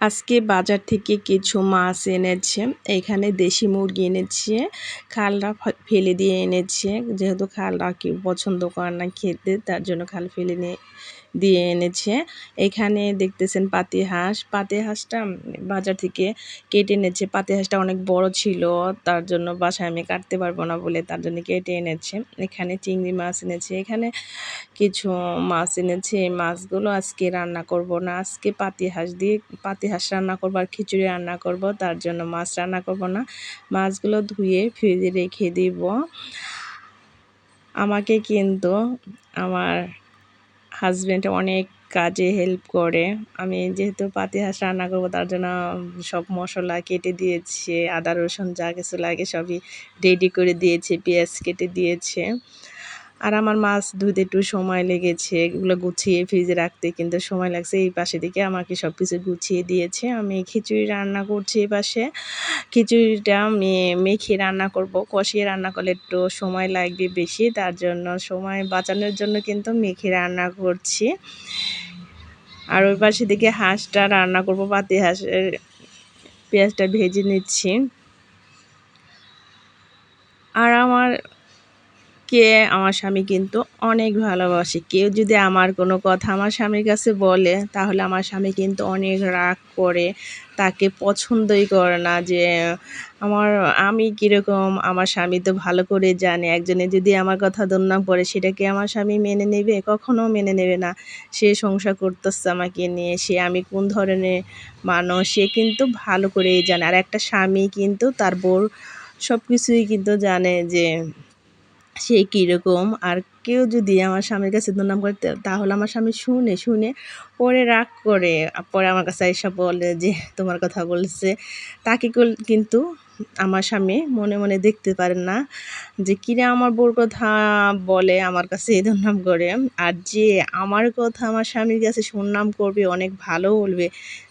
আজকে বাজার থেকে কিছু মাছ এনেছে। এখানে দেশি মুরগি এনেছে খালরা ফেলে দিয়ে এনেছে। যেহেতু খালরা কেউ পছন্দ করে না খেতে, তার জন্য খাল ফেলে নিয়ে দিয়ে এনেছে। এখানে দেখতেছেন পাতি হাঁস। পাতি হাঁসটা বাজার থেকে কেটে এনেছে। পাতি হাঁসটা অনেক বড় ছিল, তার জন্য বাসায় আমি কাটতে পারব না বলে তার জন্য কেটে এনেছে। এখানে চিংড়ি মাছ এনেছে, এখানে কিছু মাছ এনেছে। এই মাছগুলো আজকে রান্না করব না। আজকে পাতি হাঁস দিয়ে, পাতি হাঁস রান্না করব আর খিচুড়ি রান্না করব, তার জন্য মাছ রান্না করব না। মাছগুলো ধুয়ে ফ্রিজে রেখে দিব। আমাকে কিন্তু আমার হাজব্যান্ড অনেক কাজে হেল্প করে। আমি যেহেতু পাতি হাঁস রান্না করব, তার জন্য সব মশলা কেটে দিয়েছে, আদা, রসুন যা কিছু লাগে সবই রেডি করে দিয়েছে, পেঁয়াজ কেটে দিয়েছে। আর আমার মাছ ধুতে একটু সময় লেগেছে, এগুলো গুছিয়ে ফ্রিজে রাখতে কিন্তু সময় লাগছে। এই পাশে দিকে আমাকে সব কিছু গুছিয়ে দিয়েছে। আমি খিচুড়ি রান্না করছি এই পাশে। খিচুড়িটা মেখে রান্না করব। কষিয়ে রান্না করলে একটু সময় লাগবে বেশি, তার জন্য সময় বাঁচানোর জন্য কিন্তু মেখে রান্না করছি। আর ওই পাশে দিকে হাঁসটা রান্না করব, পাতি হাঁসের পেঁয়াজটা ভেজে নিচ্ছি। আর আমার কে আমার স্বামী কিন্তু অনেক ভালোবাসে। কেউ যদি আমার কোনো কথা আমার স্বামীর কাছে বলে, তাহলে আমার স্বামী কিন্তু অনেক রাগ করে, তাকে পছন্দই করে না যে, আমার, আমি কীরকম? আমার স্বামী তো ভালো করে জানে। একজনে যদি আমার কথা দুর্নাম করে সেটাকে আমার স্বামী মেনে নেবে? কখনো মেনে নেবে না। সে সংসার করতেছে আমাকে নিয়ে। সে আমি কোন ধরনের মানুষ? সে কিন্তু ভালো করেই জানে। আর একটা স্বামী কিন্তু তার বোর সব কিছুই কিন্তু জানে যে সে কীরকম আর কেউ যদি আমার স্বামীর কাছে দুর্নাম করে তাহলে আমার স্বামী শুনে শুনে পরে রাগ করে। পরে আমার কাছে এসব বলে যে, তোমার কথা বলছে। তাকে কিন্তু আমার স্বামী মনে মনে দেখতে পারেন না যে, কিরে আমার বোর কথা বলে আমার কাছে দুর্নাম করে? আর যে আমার কথা আমার স্বামীর কাছে সুনাম করবে, অনেক ভালো বলবে,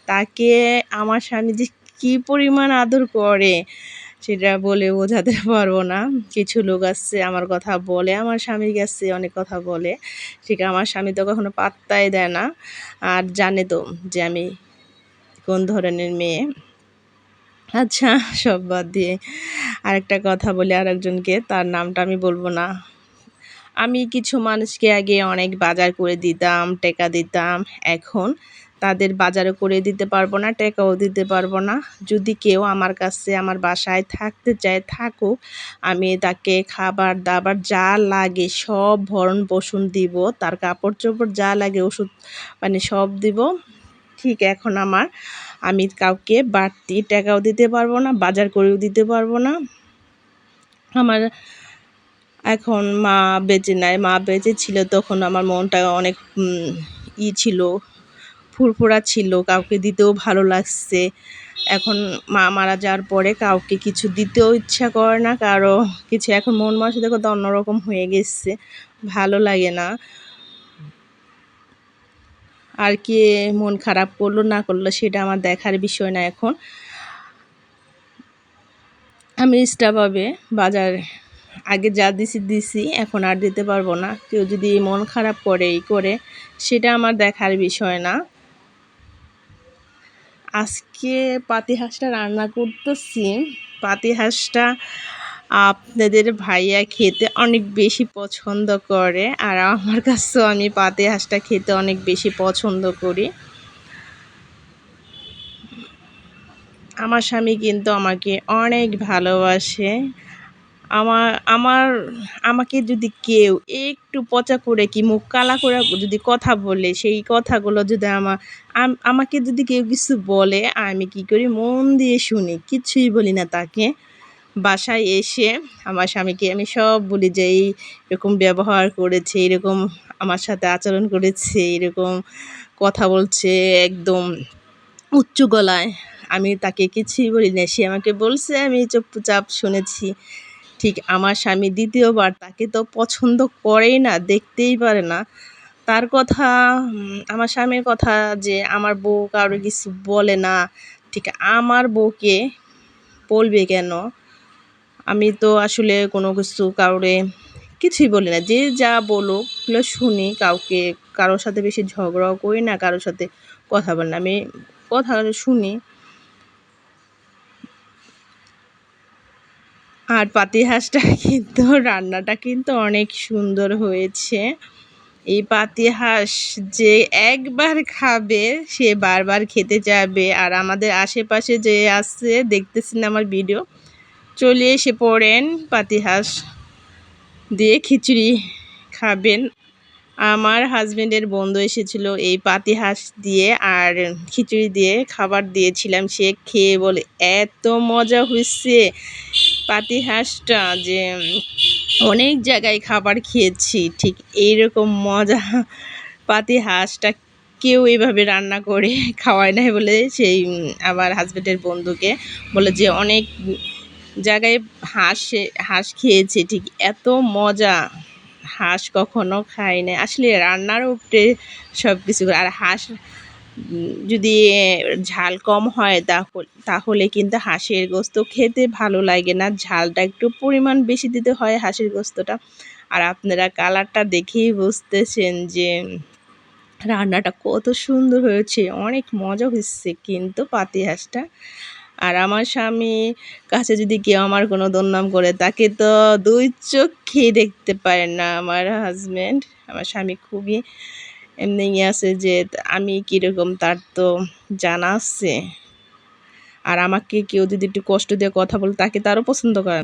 তাকে আমার স্বামী যে কী পরিমাণ আদর করে। সেটা বলে বোঝাতে পারব না। কিছু লোক আসছে, আমার কথা বলে, আমার স্বামীর কাছে অনেক কথা বলে। ঠিক, আমার স্বামী তো কখনো পাত্তাই দেয় না। আর জানে তো যে আমি কোন ধরনের মেয়ে। আচ্ছা সব বাদ দিয়ে আরেকটা কথা বলি আরেকজনকে, তার নামটা আমি বলব না। আমি কিছু মানুষকে আগে অনেক বাজার করে দিতাম, টেকা দিতাম। এখন তাদের বাজারও করে দিতে পারব না, টাকাও দিতে পারব না। যদি কেউ আমার কাছে, আমার বাসায় থাকতে চায়, থাকুক, আমি তাকে খাবার দাবার যা লাগে সব ভরণ পোষণ দিব, তার কাপড় চোপড় যা লাগে, ওষুধ মানে সব দিব। ঠিক এখন আমার, আমি কাউকে বাড়তি টাকাও দিতে পারব না, বাজার করেও দিতে পারব না। আমার এখন মা বেঁচে নাই, মা বেঁচে ছিল তখন আমার মনটা অনেক ই ছিল, ফুরফুরা ছিল, কাউকে দিতেও ভালো লাগছে। এখন মা মারা যাওয়ার পরে কাউকে কিছু দিতেও ইচ্ছা করে না, কারও কিছু। এখন মন দেখো তো অন্যরকম হয়ে গেছে, ভালো লাগে না। আর কে মন খারাপ করল না করল সেটা আমার দেখার বিষয় না এখন। আমি পাবে বাজার আগে যা দিছি দিছি, এখন আর দিতে পারব না। কেউ যদি মন খারাপ করে, এই করে, সেটা আমার দেখার বিষয় না। আজকে পাতি হাঁসটা রান্না করতেছি। পাতি হাঁসটা আপনাদের ভাইয়া খেতে অনেক বেশি পছন্দ করে, আর আমার কাছেও আমি পাতি হাঁসটা খেতে অনেক বেশি পছন্দ করি। আমার স্বামী কিন্তু আমাকে অনেক ভালোবাসে। আমার আমার, আমাকে যদি কেউ একটু পচা করে কি মুখ কালা করে যদি কথা বলে, সেই কথাগুলো যদি আমার আমাকে যদি কেউ কিছু বলে, আমি কি করি মন দিয়ে শুনি, কিছুই বলি না তাকে। বাসায় এসে আমার স্বামীকে আমি সব বলি যে, এই এরকম ব্যবহার করেছে এরকম আমার সাথে আচরণ করেছে এরকম কথা বলছে, একদম উচ্চ গলায়। আমি তাকে কিছুই বলি না। সে আমাকে বলছে, আমি চুপচাপ শুনেছি। ঠিক আমার স্বামী দ্বিতীয়বার তাকে তো পছন্দ করেই না, দেখতেই পারে না। তার কথা আমার স্বামীর কথা যে আমার বউ কারও কিছু বলে না, ঠিক আমার বউকে বলবে কেন? আমি তো আসলে কোনো কিছু কাউরে কিছুই বলি না, যে যা বলো শুনি, কাউকে, কারোর সাথে বেশি ঝগড়াও করি না, কারোর সাথে কথা বলি না। আমি কথা শুনি আর পাতিহাঁসটা কিন্তু রান্নাটা কিন্তু অনেক সুন্দর হয়েছে। এই পাতি হাঁস যে একবার খাবে, সে বারবার খেতে যাবে। আর আমাদের আশেপাশে যে আছে, দেখতেছেন আমার ভিডিও চলে এসে পড়েন, পাতিহাঁস দিয়ে খিচুড়ি খাবেন। আমার হাজবেন্ডের বন্ধু এসেছিল এই পাতি হাঁস দিয়ে, আর খিচুড়ি দিয়ে খাবার দিয়েছিলাম। সে খেয়ে বলে, এত মজা হয়েছে পাতি হাঁসটা যে অনেক জায়গায় খাবার খেয়েছি, ঠিক এইরকম মজা। পাতি হাঁসটা কেউ এইভাবে রান্না করে খাওয়ায় নাই বলে সেই আমার হাজব্যান্ডের বন্ধুকে বলে যে, অনেক জায়গায় হাঁস হাঁস খেয়েছে, ঠিক এত মজা। হাঁস কখনো খাই না আসলে রান্নার উপরে সব কিছু আর হাঁস যদি ঝাল কম হয় তাহলে কিন্তু হাঁসের গোস্ত খেতে ভালো লাগে না। ঝালটা একটু পরিমাণ বেশি দিতে হয় হাঁসের গোস্তটা। আর আপনারা কালারটা দেখেই বুঝতেছেন যে, রান্নাটা কত সুন্দর হয়েছে, অনেক মজা হয়েছে কিন্তু পাতি হাঁসটা। আর আমার স্বামী কাছে যদি কেউ আমার কোনো দুর্নাম করে, তাকে তো দুই চোখ খেয়ে দেখতে পারেন না আমার হাজব্যান্ড আমার স্বামী খুবই এমনি আছে যে আমি কীরকম তার তো জানা আছে। আর আমাকে কেউ যদি একটু কষ্ট দিয়ে কথা বলে, তাকে তারও পছন্দ করে।